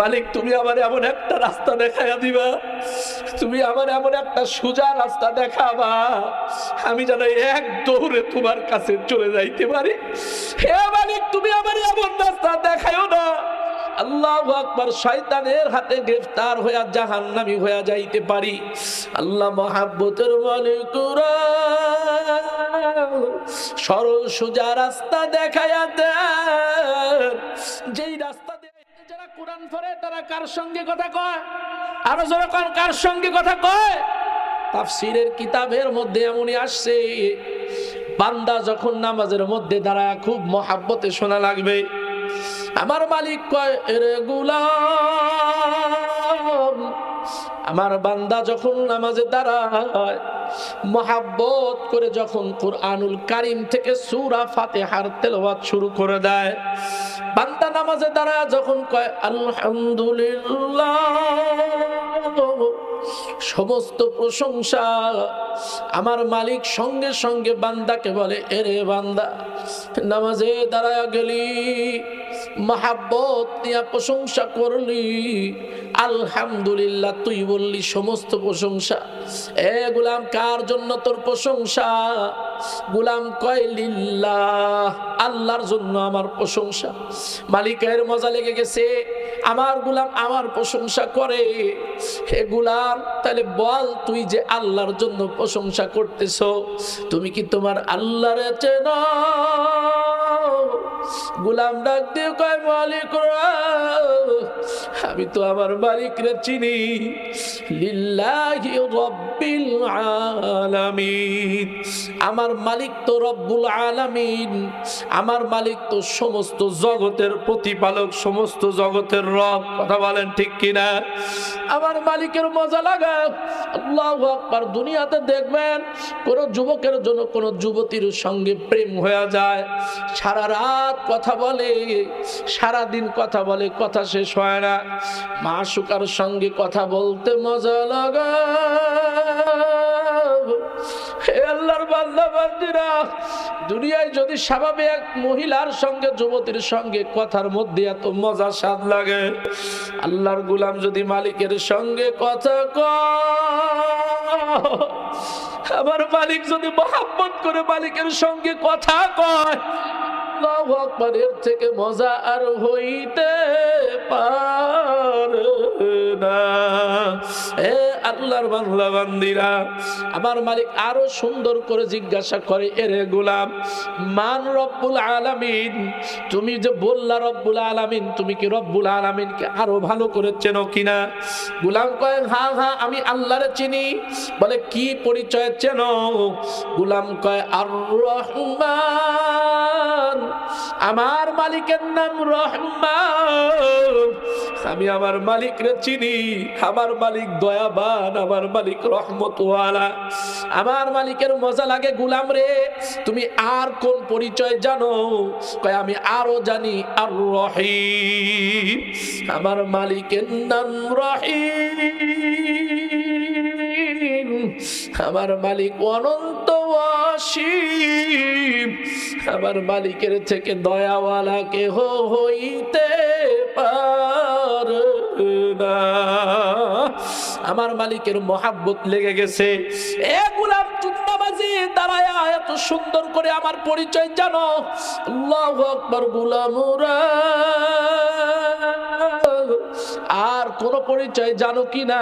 মালিক, তুমি আমার এমন একটা রাস্তা দেখাইয়া দিবা। তুমি আমার এমন একটা সোজা রাস্তা দেখাবা। আমি যেন এক দৌড়ে তোমার কাছে চলে যাইতে পারি। হে মালিক, তুমি আমার এমন রাস্তা দেখায়ও না। আল্লাহ হাতে গ্রেফতার হইয়া জাহান্নামী যাইতে পারি। আল্লাহ সোজা রাস্তা কোরআন পড়ে, তারা কার সঙ্গে কথা কয়? আরও যখন কার সঙ্গে কথা কয়? তাফসিরের কিতাবের মধ্যে এমনই আসছে, বান্দা যখন নামাজের মধ্যে দাঁড়ায়, খুব মহাব্বতে শোনা লাগবে, আমার মালিক কয়, এরে গুলাম, আমার বান্দা যখন নামাজে দাঁড়ায় মহাব্বত করে যখন কোরআনুল কারিম থেকে সুরা ফাতেহার তেলাওয়াত শুরু করে দেয়, বান্দা নামাজে দ্বারা যখন কয়, আলহামদুলিল্লাহ। সমস্ত প্রশংসা আমার মালিক সঙ্গে সঙ্গে বান্দাকে বলে, এরে বান্দা, নামাজে দাঁড়ায় গেলি, মাহাব্বত নিয়ে প্রশংসা করলি, আলহামদুলিল্লাহ তুই বললি সমস্ত প্রশংসা। এ গুলাম কার জন্য তোর প্রশংসা? গুলাম কয়, লিল্লাহ, আল্লাহর জন্য আমার প্রশংসা। মালিকের মজা লেগে গেছে। আমার গুলাম আমার প্রশংসা করে। হে গুলাম, তাহলে বল তুই যে আল্লাহর জন্য প্রশংসা করতেছ, তুমি কি তোমার আল্লাহর চেন গুলাম ডাক দিয়ে কয়, মালিক আমি তো আমার মালিক রে চিনি আলামিন। আমার মালিক তো রব্বুল আলামিন। আমার মালিক তো সমস্ত জগতের প্রতিপালক, সমস্ত জগতের রব। কথা বলেন ঠিক কিনা? আমার মালিকের মজা লাগা। দুনিয়াতে দেখবেন কোন যুবকের জন্য কোন যুবতীর সঙ্গে প্রেম হয়ে যায়। সারা রাত কথা বলে, সারা দিন কথা বলে, কথা শেষ হয় না। মা সুকার সঙ্গে কথা বলতে মজা লাগা দুনিয়ায় যদি স্বাভাবিক এক মহিলার সঙ্গে, যুবতীর সঙ্গে কথার মধ্যে এত মজা স্বাদ লাগে, আল্লাহর গুলাম যদি মালিকের সঙ্গে কথা কয়, আমার মালিক যদি মহাব্বত করে মালিকের সঙ্গে কথা কয় আল্লাহু আকবার, এর থেকে মজা আর হইতে পারে না। এ আল্লাহর বাংলা বান্দিরা আমার মালিক আরও সুন্দর করে জিজ্ঞাসা করে এরে গোলাম মান রব্বুল আলামিন? তুমি যে বললা রব্বুল আলামিন তুমি কি রব্বুল আলামিনকে আরও ভালো করে চেনো কিনা? গোলাম কয় হ্যাঁ হ্যাঁ আমি আল্লাহরে চিনি। বলে কি পরিচয় চেনো? গোলাম কয় আর রহমান আমার মালিকের নাম রহমান। আমি আমার মালিক রে চিনি, আমার মালিক দয়াবান, আমার মালিক রহমতওয়ালা। আমার মালিকের মজা লাগে গুলাম রে, তুমি আর কোন পরিচয় জানো? কয়, আমি আরও জানি, আর রহিম। আমার মালিকের নাম রহিম। আমার মালিক অনন্ত অসীম আমার মালিকের থেকে দয়াওয়ালা কেহ হইতে পারে আমার মালিকের মহাব্বত লেগে গেছে। এ গুলাম চুন্নাবাজি দাঁড়ায় এত সুন্দর করে আমার পরিচয় জানো। আল্লাহু আকবার, গুলামুরা। কোন পরিচয় জানো কি না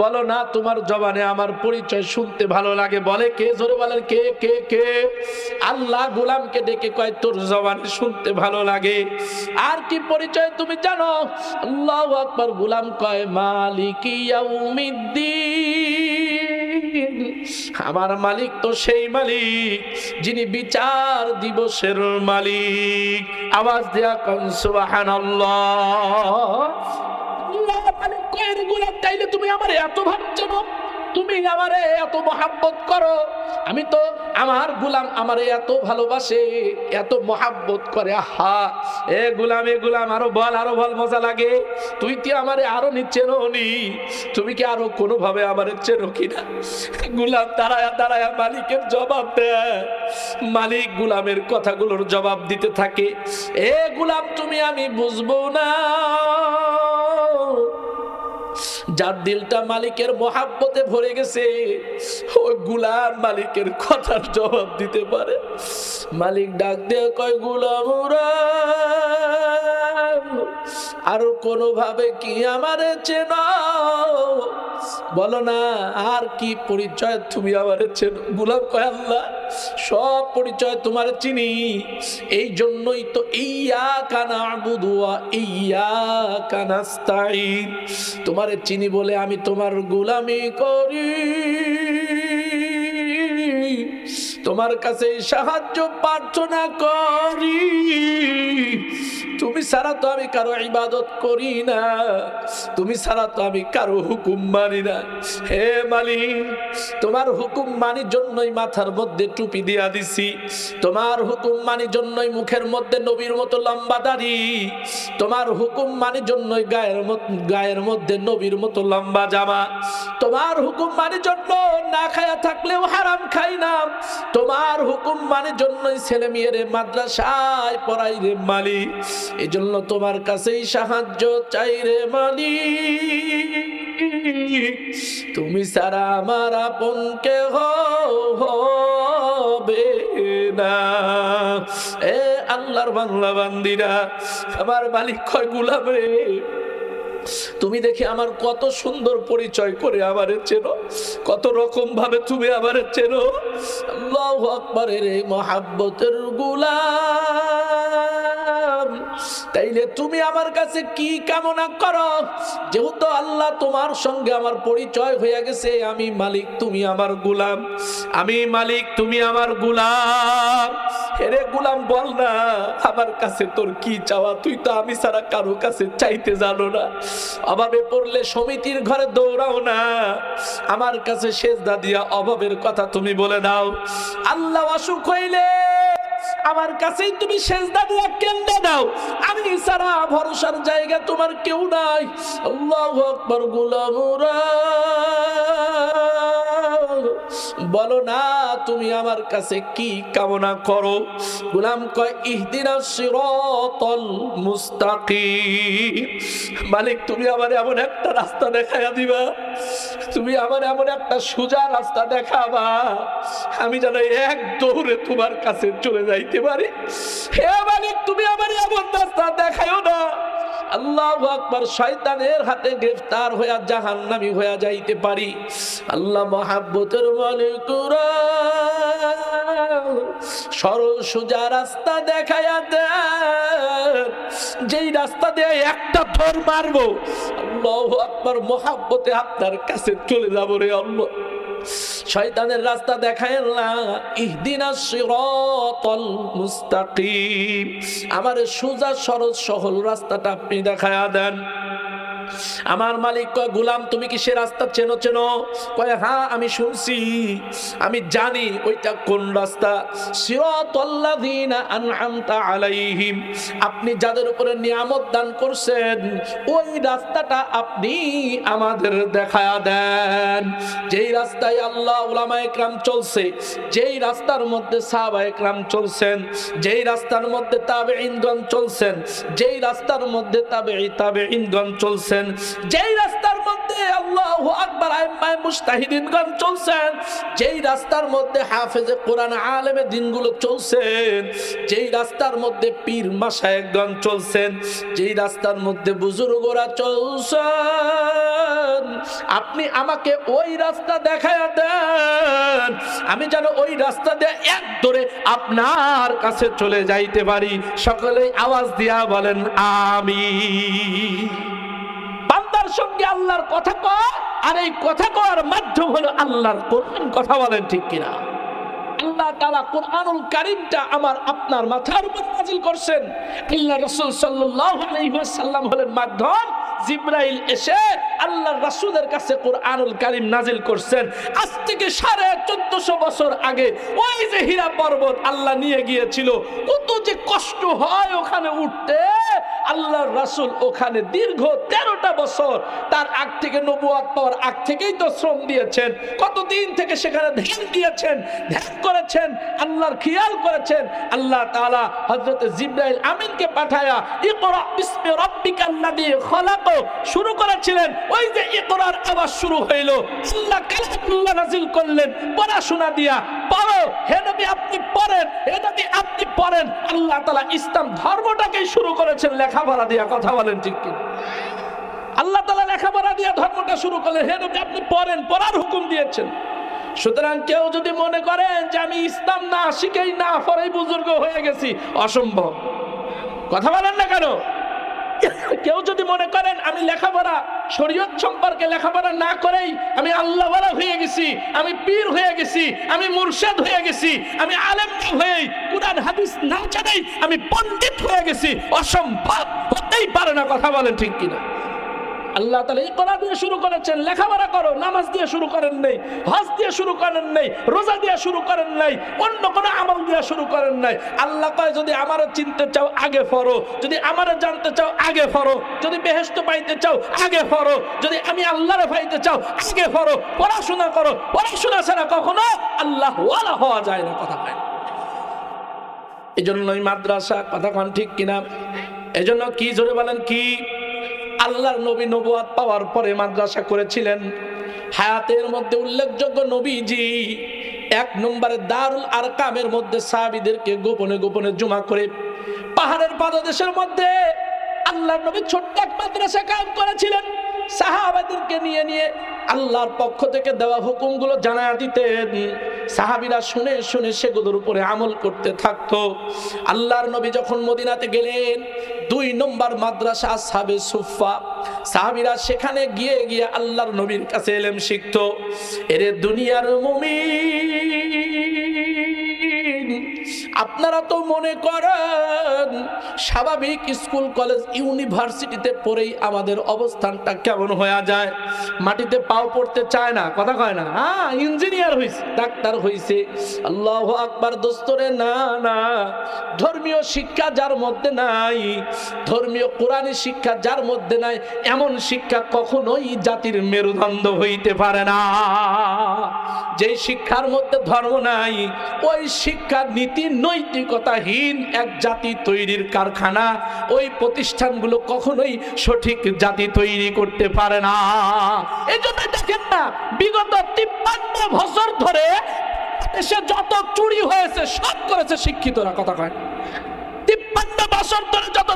বলো না, তোমার জবানে আমার পরিচয় শুনতে ভালো লাগে। বলে কে? জোরে বলেন, কে কে কে? আল্লাহ গোলামকে ডেকে কয়, তোর জবানে শুনতে ভালো লাগে। আর কি পরিচয় তুমি জানো? আল্লাহ আকবার, গোলাম কয়, মালিক আমার মালিক তো সেই মালিক, যিনি বিচার দিবসের মালিক। আওয়াজ দেয়া কন, সুবহানাল্লাহ। তাইলে তুমি আমার এত ভাব জানো তুমি আমারে এত মহাব্বত করো। আমি তো আমার গুলাম আমারে এত ভালোবাসে, এত মহাব্বত করে। আহা, এ গুলাম এ গুলাম, আরও বল আরও বল, মজা লাগে। তুই কি আমারে আরও নিচ্ছে নি তুমি কি আরও কোনো ভাবে আমারে চেনো কিনা গুলাম, দাঁড়ায়া দাঁড়ায়া, মালিকের জবাব দেয় মালিক গুলামের কথাগুলোর জবাব দিতে থাকে। এ গুলাম, তুমি আমি বুঝব না। যার দিলটা মালিকের মহাব্বতে ভরে গেছে ওই গুলাম মালিকের কথার জবাব দিতে পারে। মালিক ডাক দিয়ে কয় গুলামুরা আর কোনোভাবে কি আমারে চেনো? বলো না, আর কি পরিচয় তুমি আমারে চেন? গুলাম কয় আল্লাহ, সব পরিচয় তোমার চিনি। এই জন্যই তো ইয়া কানা বুধুয়া ইয়া কানাস্তাইন তোমারে চিনি বলে আমি তোমার গোলামি করি। তোমার কাছে সাহায্য প্রার্থনা করি। তুমি ছাড়া তো আমি কারও ইবাদত করি না। তুমি ছাড়া তো আমি কারও হুকুম মানি না। হে মালিক, তোমার হুকুম মানির জন্যই মাথার মধ্যে টুপি দিয়া দিছি। তোমার হুকুম মানির জন্যই মুখের মধ্যে নবীর মতো লম্বা দাড়ি। তোমার হুকুম মানির জন্যই গায়ের গায়ের মধ্যে নবীর মতো লম্বা জামা। তোমার হুকুম মানির জন্য না খায়া থাকলেও হারাম খাই না। তোমার হুকুম মানির জন্যই ছেলে মেয়েরে মাদ্রাসায় পড়াই রে মালি এই জন্য তোমার কাছেই সাহায্য চাই রে মালি তুমি সারা আমার আপন কে হবে না। এ আল্লাহর বাংলা বান্দিরা, আমার মালিক কয় গুলাম রে। তুমি দেখি আমার কত সুন্দর পরিচয় করে আমারে চেনো, কত রকম ভাবে তুমি আমারে চেনো। আল্লাহ আকবরের মহাব্বতের গুলাম। তাইলে তুমি আমার কাছে কি কামনা করো? যেহেতু আল্লাহ তোমার সঙ্গে আমার পরিচয় হয়ে গেছে, আমি মালিক, তুমি আমার গুলাম। আমি মালিক, তুমি আমার গুলাম। হেরে গুলাম বল না, আমার কাছে তোর কি চাওয়া? তুই তো আমি ছাড়া কারও কাছে চাইতে জানো না। অভাবে পড়লে সমিতির ঘরে দৌড়াও না। আমার কাছে শেষ দাদিয়া অভাবের কথা তুমি বলে দাও। আল্লাহ অসুখ হইলে আমার কাছেই তুমি সেজদা দিয়া কেন্দ্রে দাও। আমি সারা ভরসার জায়গা তোমার কেউ নাই। আল্লাহু আকবার বলো না, তুমি আমার কাছে কি কামনা করো? গোলাম মালিক, তুমি আমার এমন একটা রাস্তা দেখায়া দিবা। তুমি আমার এমন একটা সোজা রাস্তা দেখাবা। আমি যেন এক দৌড়ে তোমার কাছে চলে যাইতে পারি। হে মালিক, তুমি আমার এমন রাস্তা দেখায়ও না। আল্লাহ আকবার শয়তানের হাতে গ্রেফতার হইয়া জাহান্নামি হইয়া যাইতে পারি। আল্লাহ মহাব্বতের মালিকুরা, সরল সোজা রাস্তা দেখায়া দেন। যেই রাস্তা দিয়ে একটা থর মারবো, আল্লাহ আকবার মহাব্বতে আপনার কাছে চলে যাব রে আল্লাহ। শয়তানের রাস্তা দেখায় না। ইহদিনা সিরাতাল মুস্তাকিম। আমার সোজা সরল সহল রাস্তাটা আপনি দেখায়া দেন। আমার মালিক কয়, গুলাম, তুমি কি সে রাস্তা চেনো চেনো? কয় হ্যাঁ আমি শুনছি। আমি জানি ওইটা কোন রাস্তা। আলাইহিম। আপনি যাদের উপরে নিয়ামত দান করছেন, ওই রাস্তাটা আপনি আমাদের দেখায়া দেন। যেই রাস্তায় আল্লাহ উলামা একরাম চলছে, যেই রাস্তার মধ্যে সাহাবা একরাম চলছেন, যেই রাস্তার মধ্যে তাবে ইনগন চলছেন, যেই রাস্তার মধ্যে তাবে তাবে ইনগন চলছেন যেই রাস্তার মধ্যে আল্লাহ আকবার আইম্মায় মুস্তাহিদিনগণ চলছেন, যেই রাস্তার মধ্যে হাফেজে কোরআন আলেমে দিনগুলো চলছেন, যেই রাস্তার মধ্যে পীর মাসায়েকগণ চলছেন, যেই রাস্তার মধ্যে বুজুর্গরা চলছেন, আপনি আমাকে ওই রাস্তা দেখায় দেন, আমি যেন ওই রাস্তা দিয়ে এক ধরে আপনার কাছে চলে যাইতে পারি। সকলেই আওয়াজ দিয়া বলেন আমি সঙ্গে আল্লাহর কথা কয়, আর এই কথা কওয়ার মাধ্যম হলো আল্লাহর কোরআন কথা বলেন ঠিক কিনা? আল্লাহ নাজিল করছেন। আল্লাহ আজ থেকে সাড়ে চোদ্দশো বছর আগে ওই যে হীরা পর্বত আল্লাহ নিয়ে গিয়েছিল, কত যে কষ্ট হয় ওখানে উঠতে। আল্লাহর রাসূল ওখানে দীর্ঘ তেরোটা বছর তার আগ থেকে নবুয়াত পাওয়ার আগ থেকেই তো শ্রম দিয়েছেন। কতদিন থেকে সেখানে ধ্যান দিয়েছেন, ধ্যান করেছেন, আল্লাহর খেয়াল করেছেন। আল্লাহ তাআলা হযরত জিব্রাইল আমিনকে পাঠায়া ইকরা বিসমি রাব্বিকাল্লাযী খলাক শুরু করেছিলেন। ওই যে ইকরার আওয়াজ শুরু হইল। আল্লাহ কালামুল্লাহ নাজিল করলেন। পড়াশোনা দিয়া পড়ো। হে নবী, আপনি পড়েন। হে নবী, আপনি পড়েন। আল্লাহ তাআলা ইসলাম ধর্মটাকেই শুরু করেছেন। লেখাপড়া দিয়া কথা বলেন ঠিক কি আল্লাহ তাআলা লেখাপড়া দিয়ে ধর্মটা শুরু করলেন। হে নবী, আপনি পড়েন, পড়ার হুকুম দিয়েছেন। সুতরাং কেউ যদি মনে করেন যে আমি ইসলাম না শিখেই না পরেই বুজুর্গ হয়ে গেছি, অসম্ভব। কথা বলেন না কেন? কেউ যদি মনে করেন আমি লেখাপড়া, শরীয়ত সম্পর্কে লেখাপড়া না করেই আমি আল্লাহওয়ালা হয়ে গেছি, আমি পীর হয়ে গেছি, আমি মুর্শেদ হয়ে গেছি, আমি আলেম হয়েই, কোরআন, হাদিস না জানাই আমি পণ্ডিত হয়ে গেছি, অসম্ভব। হতেই পারে না কথা বলেন ঠিক কিনা। আল্লাহ তালা এই করা দিয়ে শুরু করেছেন, লেখাপড়া করো, নামাজ দিয়ে শুরু করেন নাই, হজ দিয়ে শুরু করেন নাই, রোজা দিয়ে শুরু করেন নাই, অন্য কোনো আমল দিয়ে শুরু করেন নাই। আল্লাহ কয়, যদি আমারও চিনতে চাও, আগে ফরো যদি আমারও জানতে চাও, আগে ফরো যদি বেহেস্ত পাইতে চাও, আগে ফরো যদি আমি আল্লাহরে পাইতে চাও, আগে ফরো পড়াশোনা করো। পড়াশোনা ছাড়া কখনো আল্লাহ ওয়ালা হওয়া যায় না কথা হয় এই জন্যই মাদ্রাসা, কথা কন ঠিক কিনা? এজন্য কি জোরে বলেন কি? আল্লাহর নবী নবুয়াত পাওয়ার পরে মাদ্রাসা করেছিলেন। হায়াতের মধ্যে উল্লেখযোগ্য নবীজি এক নম্বরে দারুল আরকামের মধ্যে সাহাবীদেরকে গোপনে গোপনে জমা করে পাহাড়ের পাদদেশের মধ্যে আল্লাহর নবী ছোট্ট এক মাদ্রাসা কায়েম করেছিলেন। সাহাবাদেরকে নিয়ে নিয়ে আল্লাহর পক্ষ থেকে দেওয়া হুকুমগুলো জানা দিতেন। সাহাবিরা শুনে শুনে সেগুলোর উপরে আমল করতে থাকতো। আল্লাহর নবী যখন মদিনাতে গেলেন, দুই নম্বর মাদ্রাসা সাবে সুফা সাহাবিরা সেখানে গিয়ে গিয়ে আল্লাহর নবীর কাছে এলেম শিখত। এরে দুনিয়ার মুমিন আপনারা তো মনে করেন স্বাভাবিক স্কুল, কলেজ, ইউনিভার্সিটিতে পড়েই আমাদের অবস্থানটা কেমন হয়ে যায়? মাটিতে পাও পড়তে চায় না, কথা কয় না। হ্যাঁ ইঞ্জিনিয়ার হয়েছে ডাক্তার হয়েছে আল্লাহ আকবার দোস্তরে, না না। ধর্মীয় শিক্ষা যার মধ্যে নাই, ধর্মীয় কোরআনী শিক্ষা যার মধ্যে নাই, এমন শিক্ষা কখনোই জাতির মেরুদণ্ড হইতে পারে না। যেই শিক্ষার মধ্যে ধর্ম নাই, ওই শিক্ষা নীতি নৈতিকতাহীন এক জাতি তৈরির কারখানা। ওই প্রতিষ্ঠানগুলো কখনোই সঠিক জাতি তৈরি করতে পারে না। এই জন্য দেখেন না, বিগত তিপ্পান্ন বছর ধরে দেশে যত চুরি হয়েছে, সব করেছে শিক্ষিতরা, কথা কয় যত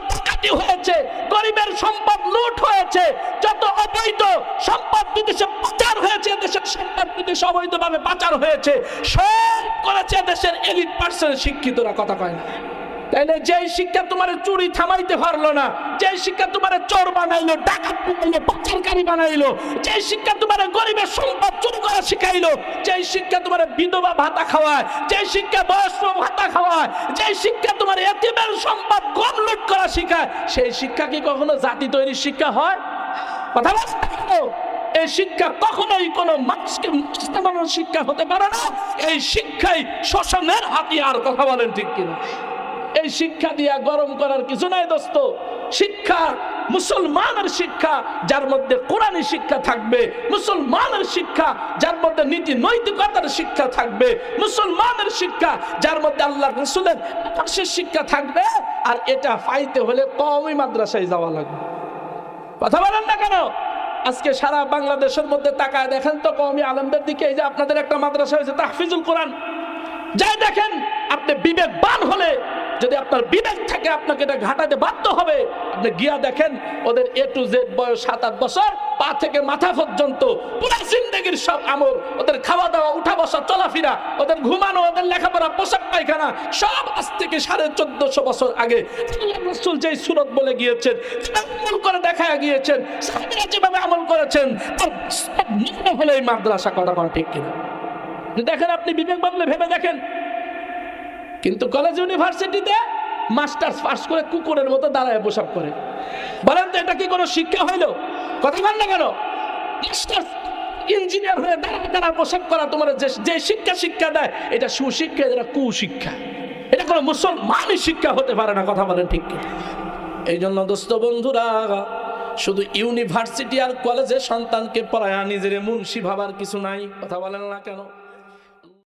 হয়েছে, গরিবের হয়েছে, যত অবৈধ পাচার হয়েছে দেশের অবৈধভাবে পাচার হয়েছে, সব করেছে দেশের এলিট পার্সেন্ট শিক্ষিতরা, কথা কয় না। যেই শিক্ষা তোমার চুরি থামাইতে পারল না শিক্ষা তোমার চোর বানাইলো বানাইলো শিক্ষা তোমার গরিবের করা শিখাইলো শিক্ষা তোমার বিধবা ভাতা খাওয়ায় শিক্ষা বয়স্ক ভাতা খাওয়ায় শিক্ষা তোমার কম করা শিখায়, সেই শিক্ষা কি কখনো জাতি তৈরির শিক্ষা হয়? কথা এই শিক্ষা কখনোই কোনো মানুষকে শিক্ষা হতে পারে না। এই শিক্ষাই শোষণের হাতিয়ার, কথা বলেন ঠিক কিনা? এই শিক্ষা দিয়া গরম করার কিছু নাই দোস্ত। শিক্ষা মুসলমানের শিক্ষা, যার মধ্যে কোরআনী শিক্ষা থাকবে। মুসলমানের শিক্ষা, যার মধ্যে নীতি নৈতিকতার শিক্ষা থাকবে। মুসলমানের শিক্ষা, যার মধ্যে আল্লাহ রসুলের আকাশের শিক্ষা থাকবে। আর এটা পাইতে হলে কমই মাদ্রাসায় যাওয়া লাগবে। কথা বলেন না কেন? আজকে সারা বাংলাদেশের মধ্যে তাকায় দেখেন তো কমই আলমদের দিকে, এই যে আপনাদের একটা মাদ্রাসা হয়েছে তাহফিজুল কোরআন। যাই দেখেন, আপনি বিবেকবান হলে যদি আপনার বিবেক থেকে আপনাকে এটা ঘাটাতে বাধ্য হবে, আপনি গিয়া দেখেন ওদের এ টু জেড বয়স সাত আট বছর, পা থেকে মাথা পর্যন্ত পুরা জিন্দগির সব আমল ওদের খাওয়া দাওয়া উঠা বসা চলাফেরা, ওদের ঘুমানো, ওদের লেখাপড়া, পোশাক পায়খানা, সব আজ থেকে সাড়ে চোদ্দশো বছর আগে রসুল যেই সুরত বলে গিয়েছেন আমল করে দেখা গিয়েছেন যেভাবে আমল করেছেন হলে এই মাদ্রাসা করা ঠিক কিনা। দেখেন আপনি বিবেক বাদলে ভেবে দেখেন কিন্তু কলেজ ইউনিভার্সিটিতে মাস্টার্স পাস করে কুকুরের মতো দাঁড়ায় পোশাক করে বলেন তো, এটা কি কোনো শিক্ষা হইল? কথা বল না কেন? মাস্টার্স ইঞ্জিনিয়ার হয়ে দাঁড়া দাঁড়া পোশাক করা তোমার যে যে শিক্ষা শিক্ষা দেয়, এটা সুশিক্ষা, এটা কুশিক্ষা। এটা কোনো মুসলমানই শিক্ষা হতে পারে না, কথা বলেন ঠিক এই জন্য দোস্ত বন্ধুরা, শুধু ইউনিভার্সিটি আর কলেজে সন্তানকে পড়ায় নিজের মুন্সি ভাবার কিছু নাই, কথা বলেন না কেন?